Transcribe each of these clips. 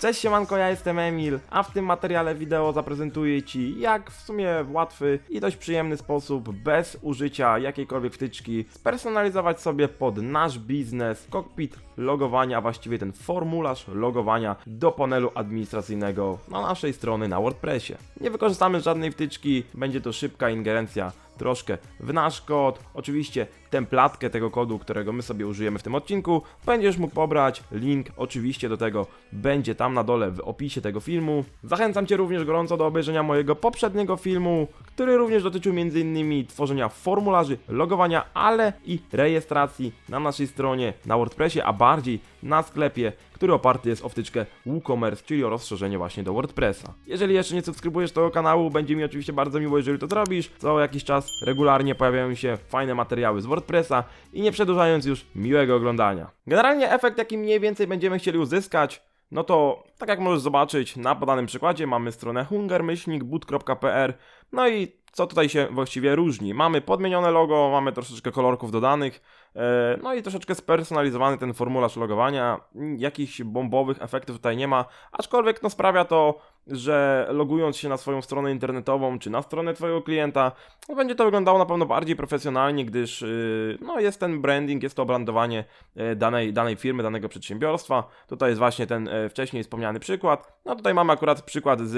Cześć siemanko, ja jestem Emil, a w tym materiale wideo zaprezentuję Ci jak w sumie w łatwy i dość przyjemny sposób, bez użycia jakiejkolwiek wtyczki, spersonalizować sobie pod nasz biznes kokpit logowania, a właściwie ten formularz logowania do panelu administracyjnego na naszej strony na WordPressie. Nie wykorzystamy żadnej wtyczki, będzie to szybka ingerencja troszkę w nasz kod. Oczywiście templatkę tego kodu, którego my sobie użyjemy w tym odcinku, będziesz mógł pobrać. Link oczywiście do tego będzie tam na dole w opisie tego filmu. Zachęcam Cię również gorąco do obejrzenia mojego poprzedniego filmu, który również dotyczył m.in. tworzenia formularzy logowania, ale i rejestracji na naszej stronie na WordPressie, a bardziej na sklepie, który oparty jest o wtyczkę WooCommerce, czyli o rozszerzenie właśnie do WordPressa. Jeżeli jeszcze nie subskrybujesz tego kanału, będzie mi oczywiście bardzo miło, jeżeli to zrobisz. Co jakiś czas regularnie pojawiają się fajne materiały z WordPressa i nie przedłużając już miłego oglądania. Generalnie efekt, jaki mniej więcej będziemy chcieli uzyskać, no to, tak jak możesz zobaczyć, na podanym przykładzie mamy stronę hunger-boot.pr, no i co tutaj się właściwie różni? Mamy podmienione logo, mamy troszeczkę kolorków dodanych, e, no i troszeczkę spersonalizowany ten formularz logowania. Jakichś bombowych efektów tutaj nie ma, aczkolwiek no sprawia to, że logując się na swoją stronę internetową czy na stronę Twojego klienta, no będzie to wyglądało na pewno bardziej profesjonalnie, gdyż yy, no jest ten branding, jest to obrandowanie yy, danej, danej firmy, danego przedsiębiorstwa. Tutaj jest właśnie ten yy, wcześniej wspomniany przykład. No tutaj mamy akurat przykład z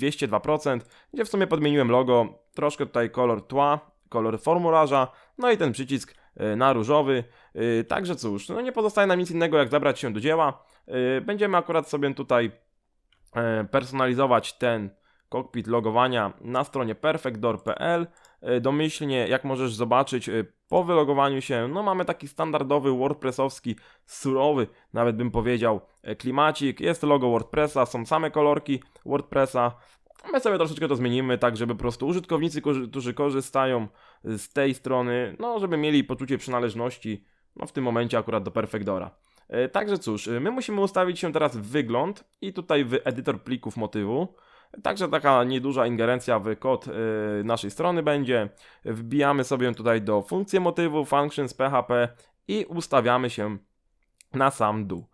yy, 202%, gdzie w sumie podmieniłem logo, troszkę tutaj kolor tła, kolor formularza, no i ten przycisk na różowy. Także cóż, no nie pozostaje nam nic innego jak zabrać się do dzieła. Będziemy akurat sobie tutaj personalizować ten kokpit logowania na stronie perfectdoor.pl. E, Domyślnie, jak możesz zobaczyć, e, po wylogowaniu się, no mamy taki standardowy WordPressowski, surowy, nawet bym powiedział, e, klimacik. Jest logo WordPressa, są same kolorki WordPressa. My sobie troszeczkę to zmienimy, tak żeby po prostu użytkownicy, którzy korzystają z tej strony, no żeby mieli poczucie przynależności, no w tym momencie akurat do Perfectdora. E, Także cóż, e, my musimy ustawić się teraz w wygląd i tutaj w edytor plików motywu. Także taka nieduża ingerencja w kod e, naszej strony będzie. Wbijamy sobie tutaj do funkcji motywu, functions PHP i ustawiamy się na sam dół.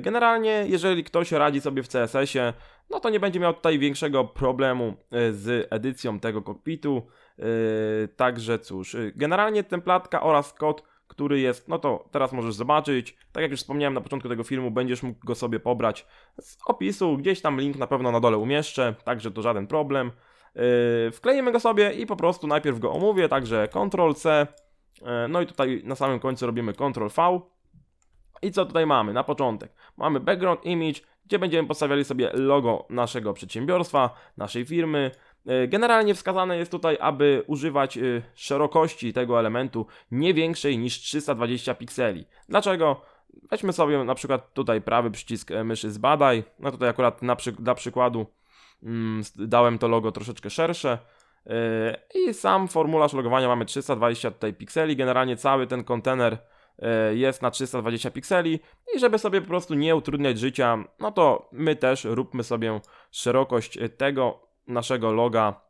Generalnie, jeżeli ktoś radzi sobie w CSS-ie, no to nie będzie miał tutaj większego problemu z edycją tego kokpitu. Także cóż, generalnie templatka oraz kod który jest, no to teraz możesz zobaczyć. Tak jak już wspomniałem na początku tego filmu, będziesz mógł go sobie pobrać z opisu. Gdzieś tam link na pewno na dole umieszczę, także to żaden problem. Yy, wkleimy go sobie i po prostu najpierw go omówię, także Ctrl C. Yy, no i tutaj na samym końcu robimy Ctrl V. I co tutaj mamy na początek? Mamy background image, gdzie będziemy postawiali sobie logo naszego przedsiębiorstwa, naszej firmy. E, Generalnie wskazane jest tutaj, aby używać e, szerokości tego elementu nie większej niż 320 pikseli. Dlaczego? Weźmy sobie na przykład tutaj prawy przycisk e, myszy zbadaj. No tutaj akurat na przy, dla przykładu mm, dałem to logo troszeczkę szersze. E, I sam formularz logowania mamy 320 tutaj pikseli. Generalnie cały ten kontener jest na 320 pikseli i żeby sobie po prostu nie utrudniać życia, no to my też róbmy sobie szerokość tego naszego loga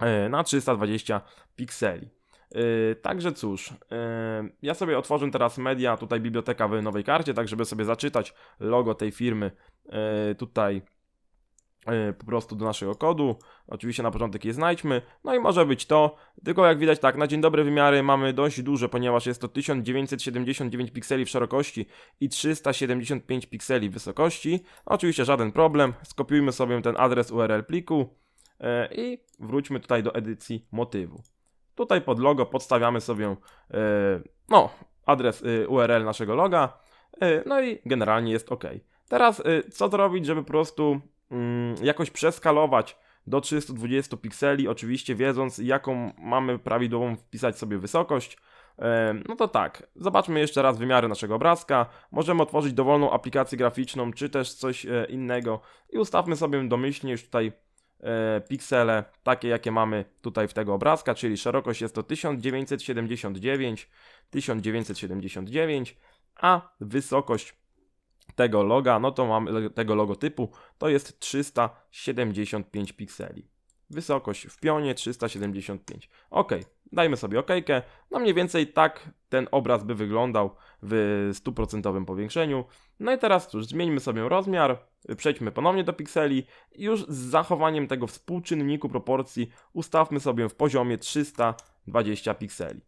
e, na 320 pikseli. E, Także cóż, e, ja sobie otworzę teraz media, tutaj biblioteka w nowej karcie, tak żeby sobie zaczytać logo tej firmy tutaj po prostu do naszego kodu. Oczywiście na początek je znajdźmy. No i może być to, tylko jak widać tak, na dzień dobry wymiary mamy dość duże, ponieważ jest to 1979 pikseli w szerokości i 375 pikseli w wysokości. Oczywiście żaden problem, skopiujmy sobie ten adres URL pliku e, i wróćmy tutaj do edycji motywu. Tutaj pod logo podstawiamy sobie e, no, adres e, URL naszego loga, e, no i generalnie jest ok. Teraz e, co zrobić, żeby po prostu jakoś przeskalować do 320 pikseli, oczywiście wiedząc jaką mamy prawidłową wpisać sobie wysokość. No to tak, zobaczmy jeszcze raz wymiary naszego obrazka. Możemy otworzyć dowolną aplikację graficzną, czy też coś e, innego i ustawmy sobie domyślnie już tutaj e, piksele, takie jakie mamy tutaj w tego obrazka, czyli szerokość jest to 1979, 1979, a wysokość tego loga, no to mamy tego logotypu, to jest 375 pikseli. Wysokość w pionie 375. Ok, Dajmy sobie OK. No mniej więcej tak ten obraz by wyglądał w 100% powiększeniu. No i teraz cóż, zmieńmy sobie rozmiar, przejdźmy ponownie do pikseli już z zachowaniem tego współczynniku proporcji ustawmy sobie w poziomie 320 pikseli.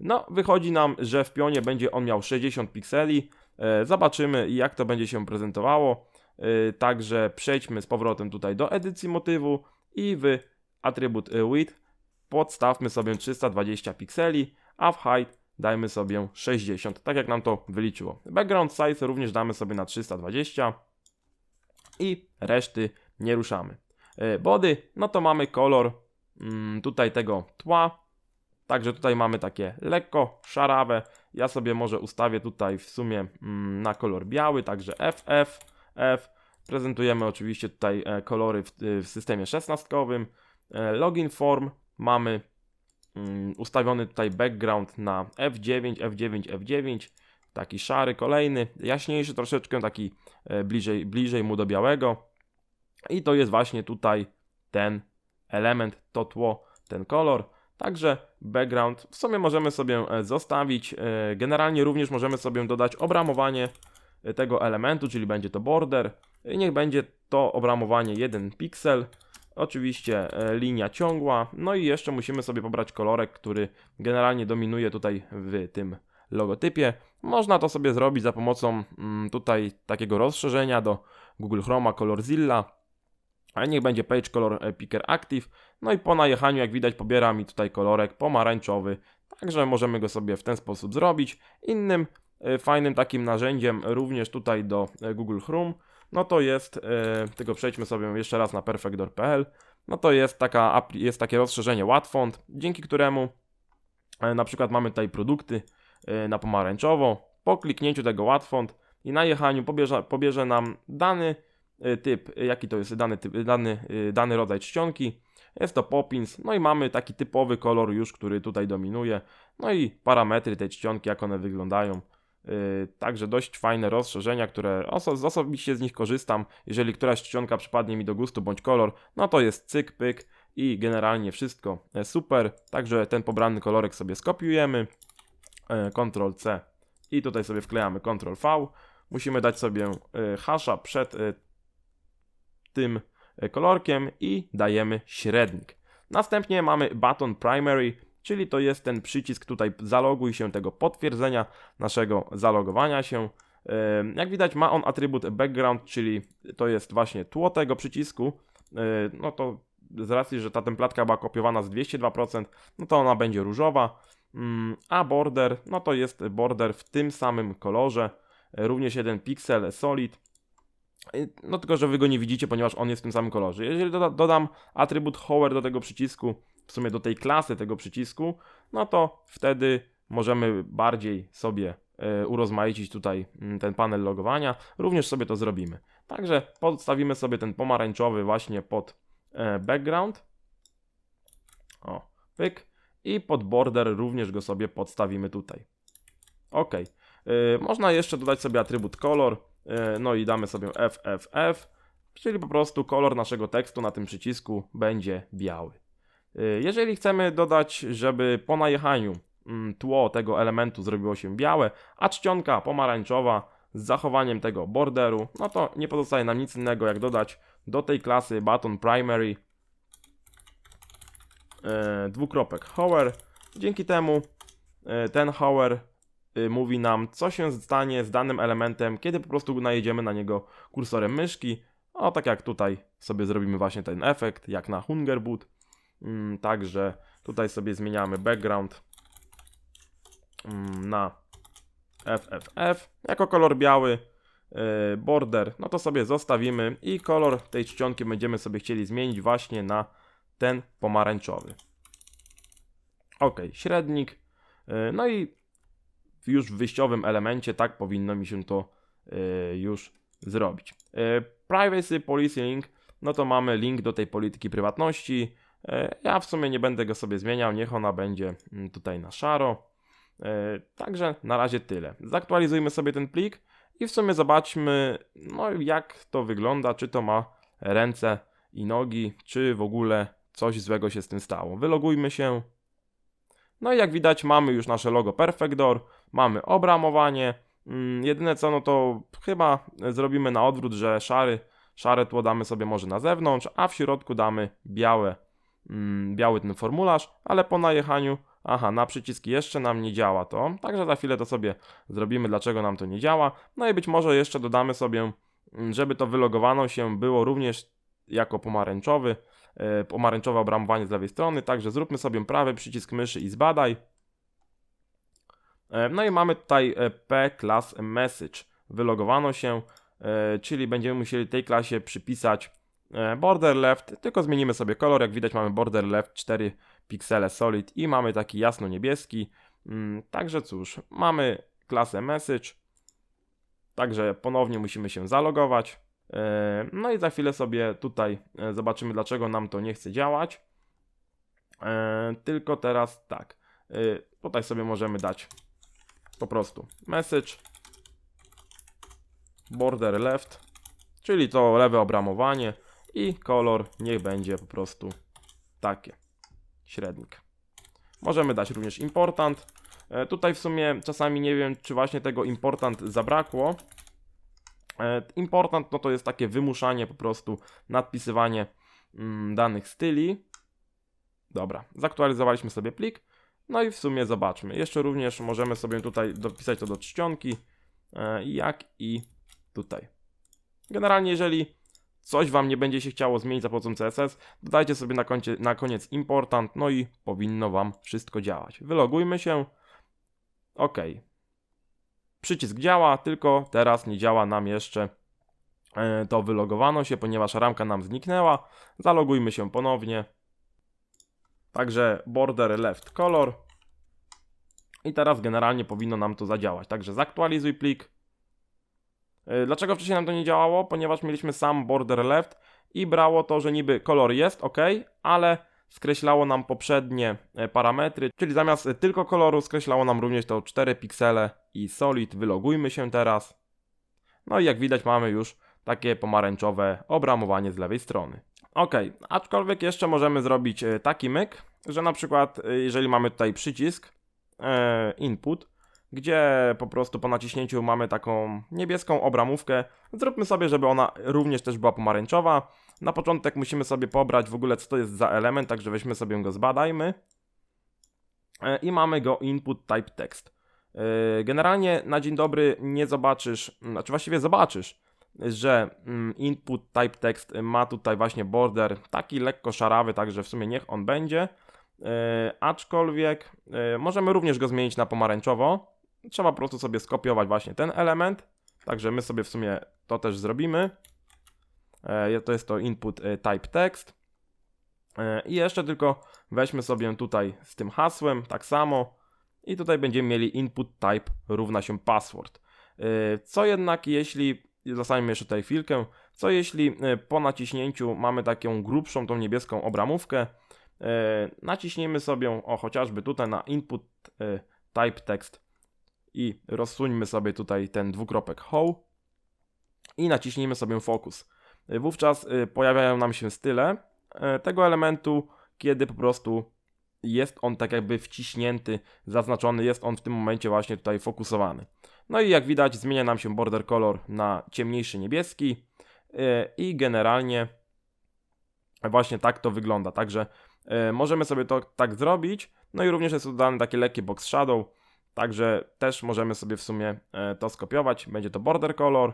No, wychodzi nam, że w pionie będzie on miał 60 pikseli. E, Zobaczymy, jak to będzie się prezentowało. E, Także przejdźmy z powrotem tutaj do edycji motywu i w atrybut e, width podstawmy sobie 320 pikseli, a w height dajmy sobie 60, tak jak nam to wyliczyło. Background size również damy sobie na 320 i reszty nie ruszamy. Body, no to mamy kolor mm, tutaj tego tła, także tutaj mamy takie lekko szarawe. Ja sobie może ustawię tutaj w sumie mm, na kolor biały, także FF, F. Prezentujemy oczywiście tutaj e, kolory w, w systemie szesnastkowym. E, Login form mamy mm, ustawiony tutaj background na F9, F9, F9. Taki szary kolejny, jaśniejszy troszeczkę, taki e, bliżej, bliżej mu do białego. I to jest właśnie tutaj ten element, to tło, ten kolor. Także background w sumie możemy sobie e, zostawić. E, Generalnie również możemy sobie dodać obramowanie e, tego elementu, czyli będzie to border. I Niech będzie to obramowanie 1 piksel. Oczywiście linia ciągła. No i jeszcze musimy sobie pobrać kolorek, który generalnie dominuje tutaj w tym logotypie. Można to sobie zrobić za pomocą mm, tutaj takiego rozszerzenia do Google Chroma Colorzilla. Ale niech będzie Page Color e, Picker Active. No i po najechaniu, jak widać, pobiera mi tutaj kolorek pomarańczowy. Także możemy go sobie w ten sposób zrobić. Innym e, fajnym takim narzędziem również tutaj do e, Google Chrome, no to jest, tylko przejdźmy sobie jeszcze raz na perfectdoor.pl, no to jest, taka, jest takie rozszerzenie Wattfont, dzięki któremu na przykład mamy tutaj produkty na pomarańczowo. Po kliknięciu tego Wattfont i najechaniu pobierze, pobierze nam dany typ, e, jaki to jest dany, typ, dany, e, dany rodzaj czcionki. Jest to Poppins, no i mamy taki typowy kolor już, który tutaj dominuje. No i parametry tej czcionki, jak one wyglądają. Także dość fajne rozszerzenia, które oso- osobiście z nich korzystam. Jeżeli któraś czcionka przypadnie mi do gustu bądź kolor, no to jest cyk, pyk i generalnie wszystko e, super. Także ten pobrany kolorek sobie skopiujemy. e, Ctrl C i tutaj sobie wklejamy Ctrl V. Musimy dać sobie e, hasza przed tym e, kolorkiem i dajemy średnik. Następnie mamy button primary, czyli to jest ten przycisk tutaj zaloguj się tego potwierdzenia naszego zalogowania się. E, Jak widać ma on atrybut background, czyli to jest właśnie tło tego przycisku. E, No to z racji, że ta templatka była kopiowana z 202%, no to ona będzie różowa. Mm, A border, no to jest border w tym samym kolorze, również jeden piksel solid. No tylko, że wy go nie widzicie, ponieważ on jest w tym samym kolorze. Jeżeli doda dodam atrybut hover do tego przycisku, w sumie do tej klasy tego przycisku, no to wtedy możemy bardziej sobie e, urozmaicić tutaj mm, ten panel logowania. Również sobie to zrobimy. Także podstawimy sobie ten pomarańczowy właśnie pod e, background. O, pyk. I pod border również go sobie podstawimy tutaj. Ok. E, Można jeszcze dodać sobie atrybut color. E, No i damy sobie FFF, czyli po prostu kolor naszego tekstu na tym przycisku będzie biały. E, Jeżeli chcemy dodać, żeby po najechaniu mm, tło tego elementu zrobiło się białe, a czcionka pomarańczowa z zachowaniem tego borderu, no to nie pozostaje nam nic innego jak dodać do tej klasy button primary e, dwukropek hover. Dzięki temu ten hover mówi nam, co się stanie z danym elementem, kiedy po prostu najedziemy na niego kursorem myszki. O, tak jak tutaj sobie zrobimy właśnie ten efekt, jak na Hungerboot. Mm, Także tutaj sobie zmieniamy background mm, na FFF jako kolor biały. y, Border, no to sobie zostawimy i kolor tej czcionki będziemy sobie chcieli zmienić właśnie na ten pomarańczowy. Ok, średnik. y, No i już w wyjściowym elemencie tak powinno mi się to y, już zrobić. Y, privacy Policy Link, no to mamy link do tej polityki prywatności. Y, ja w sumie nie będę go sobie zmieniał, niech ona będzie mm, tutaj na szaro. Także na razie tyle. Zaktualizujmy sobie ten plik i w sumie zobaczmy, no jak to wygląda, czy to ma ręce i nogi, czy w ogóle coś złego się z tym stało. Wylogujmy się. No i jak widać mamy już nasze logo Perfect Door, mamy obramowanie. Mm, jedyne co, no to chyba zrobimy na odwrót, że szary, szare tło damy sobie może na zewnątrz, a w środku damy białe, mm, biały ten formularz, ale po najechaniu, aha, na przyciski jeszcze nam nie działa to, także za chwilę to sobie zrobimy, dlaczego nam to nie działa. No i być może jeszcze dodamy sobie, mm, żeby to wylogowano się było również jako pomarańczowy, e, pomarańczowe obramowanie z lewej strony, także zróbmy sobie prawy przycisk myszy i zbadaj. E, No i mamy tutaj e, P class message. Wylogowano się, e, czyli będziemy musieli tej klasie przypisać border left, tylko zmienimy sobie kolor. Jak widać mamy border left 4 piksele solid i mamy taki jasno niebieski. Mm, Także cóż, mamy klasę message. Także ponownie musimy się zalogować. No i za chwilę sobie tutaj zobaczymy, dlaczego nam to nie chce działać. Tylko teraz tak. Tutaj sobie możemy dać po prostu message border left, czyli to lewe obramowanie i kolor niech będzie po prostu takie średnik. Możemy dać również important. E, Tutaj w sumie czasami nie wiem, czy właśnie tego important zabrakło. E, Important no to jest takie wymuszanie po prostu, nadpisywanie mm, danych styli. Dobra, zaktualizowaliśmy sobie plik. No i w sumie zobaczmy. Jeszcze również możemy sobie tutaj dopisać to do czcionki, e, jak i tutaj. Generalnie, jeżeli coś Wam nie będzie się chciało zmienić za pomocą CSS, dodajcie sobie na, koncie, na koniec important, no i powinno Wam wszystko działać. Wylogujmy się. OK. Przycisk działa, tylko teraz nie działa nam jeszcze e, to wylogowano się, ponieważ ramka nam zniknęła. Zalogujmy się ponownie. Także border left color. I teraz generalnie powinno nam to zadziałać. Także zaktualizuj plik. Yy, Dlaczego wcześniej nam to nie działało? Ponieważ mieliśmy sam border left i brało to, że niby kolor jest ok, ale skreślało nam poprzednie e, parametry, czyli zamiast tylko koloru skreślało nam również to 4 piksele i solid. Wylogujmy się teraz. No i jak widać mamy już takie pomarańczowe obramowanie z lewej strony. Ok, aczkolwiek jeszcze możemy zrobić e, taki myk, że na przykład e, jeżeli mamy tutaj przycisk e, input, gdzie po prostu po naciśnięciu mamy taką niebieską obramówkę, zróbmy sobie, żeby ona również też była pomarańczowa. Na początek musimy sobie pobrać w ogóle co to jest za element, także weźmy sobie go zbadajmy. I mamy go input type text. Generalnie na dzień dobry nie zobaczysz, znaczy właściwie zobaczysz, że mm, input type text ma tutaj właśnie border taki lekko szarawy, także w sumie niech on będzie. E, aczkolwiek e, możemy również go zmienić na pomarańczowo. Trzeba po prostu sobie skopiować właśnie ten element. Także my sobie w sumie to też zrobimy. E, to jest to input type text. I jeszcze tylko weźmy sobie tutaj z tym hasłem, tak samo. I tutaj będziemy mieli input type równa się password. Co jednak jeśli, zostańmy jeszcze tutaj chwilkę, co jeśli e, po naciśnięciu mamy taką grubszą, tą niebieską obramówkę, e, naciśnijmy sobie, o chociażby tutaj na input e, type text i rozsuńmy sobie tutaj ten dwukropek how i naciśnijmy sobie focus. Wówczas pojawiają nam się style tego elementu, kiedy po prostu jest on tak jakby wciśnięty, zaznaczony, jest on w tym momencie właśnie tutaj fokusowany. No i jak widać zmienia nam się border color na ciemniejszy niebieski e, i generalnie właśnie tak to wygląda. Także e, możemy sobie to tak zrobić. No i również jest dodany taki lekki box shadow, także też możemy sobie w sumie e, to skopiować. Będzie to border color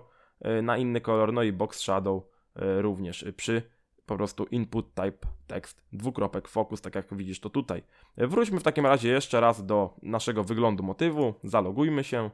na inny kolor, no i box shadow również przy po prostu input type text dwukropek focus, tak jak widzisz to tutaj. Wróćmy w takim razie jeszcze raz do naszego wyglądu motywu, zalogujmy się.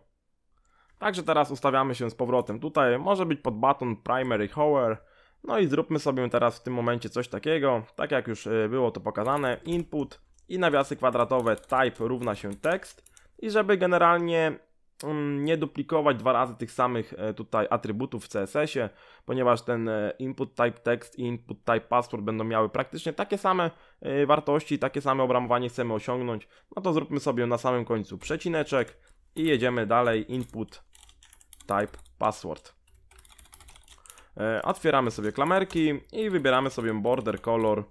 Także teraz ustawiamy się z powrotem tutaj, może być pod button primary hover, no i zróbmy sobie teraz w tym momencie coś takiego, tak jak już e, było to pokazane, input i nawiasy kwadratowe type równa się tekst. I żeby generalnie mm, nie duplikować dwa razy tych samych e, tutaj atrybutów w CSS-ie, ponieważ ten e, input type text i input type password będą miały praktycznie takie same e, wartości, takie same obramowanie chcemy osiągnąć, no to zróbmy sobie na samym końcu przecineczek i jedziemy dalej. Input type password. E, Otwieramy sobie klamerki i wybieramy sobie border color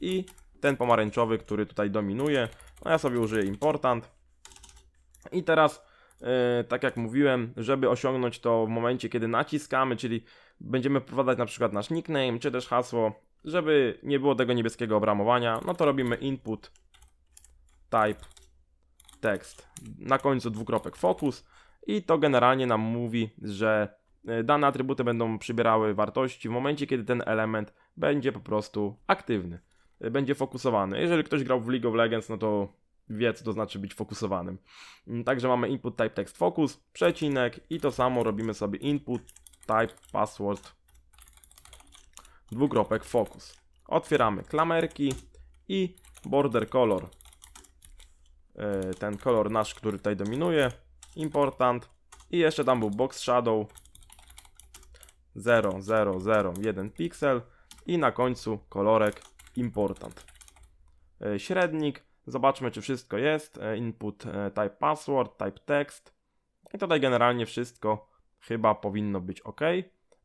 i ten pomarańczowy, który tutaj dominuje. No ja sobie użyję important. I teraz, yy, tak jak mówiłem, żeby osiągnąć to w momencie, kiedy naciskamy, czyli będziemy wprowadzać na przykład nasz nickname, czy też hasło, żeby nie było tego niebieskiego obramowania, no to robimy input type text. Na końcu dwukropek focus i to generalnie nam mówi, że y, dane atrybuty będą przybierały wartości w momencie, kiedy ten element będzie po prostu aktywny, y, będzie fokusowany. Jeżeli ktoś grał w League of Legends, no to wie, co to znaczy być fokusowanym. Mm, Także mamy input type text focus, przecinek i to samo robimy sobie input type password dwukropek focus. Otwieramy klamerki i border color. Yy, Ten kolor nasz, który tutaj dominuje. Important. I jeszcze tam był box shadow 0, 0, 0, 1 piksel. I na końcu kolorek important. Yy, Średnik. Zobaczmy, czy wszystko jest. Yy, Input yy, type password, type text. I tutaj generalnie wszystko chyba powinno być ok.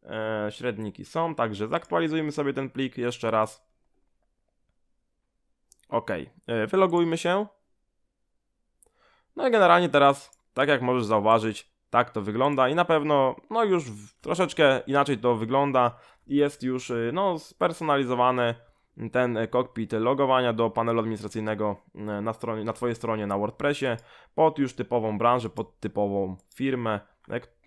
E, średniki są, także zaktualizujmy sobie ten plik jeszcze raz. Ok, e, wylogujmy się. No i generalnie teraz, tak jak możesz zauważyć, tak to wygląda i na pewno, no już troszeczkę inaczej to wygląda i jest już, y, no, spersonalizowany ten kokpit logowania do panelu administracyjnego e, na, stronie, na Twojej stronie na WordPressie pod już typową branżę, pod typową firmę,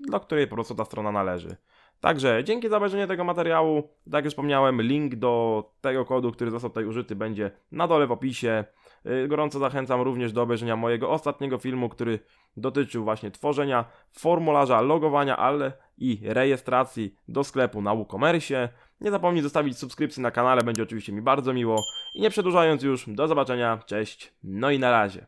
do której po prostu ta strona należy. Także dzięki za obejrzenie tego materiału. Tak jak już wspomniałem, link do tego kodu, który został tutaj użyty, będzie na dole w opisie. Yy, Gorąco zachęcam również do obejrzenia mojego ostatniego filmu, który dotyczył właśnie tworzenia formularza logowania, ale i rejestracji do sklepu na WooCommerce. Nie zapomnij zostawić subskrypcji na kanale, będzie oczywiście mi bardzo miło. I nie przedłużając już, do zobaczenia, cześć, no i na razie.